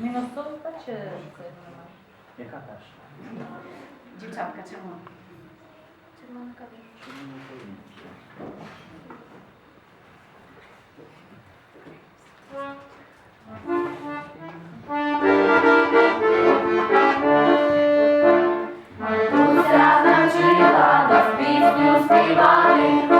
Nie ma co pacie. Jaka też? Dziewczarka, czemu? Czerwonka. everybody.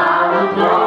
para o trono.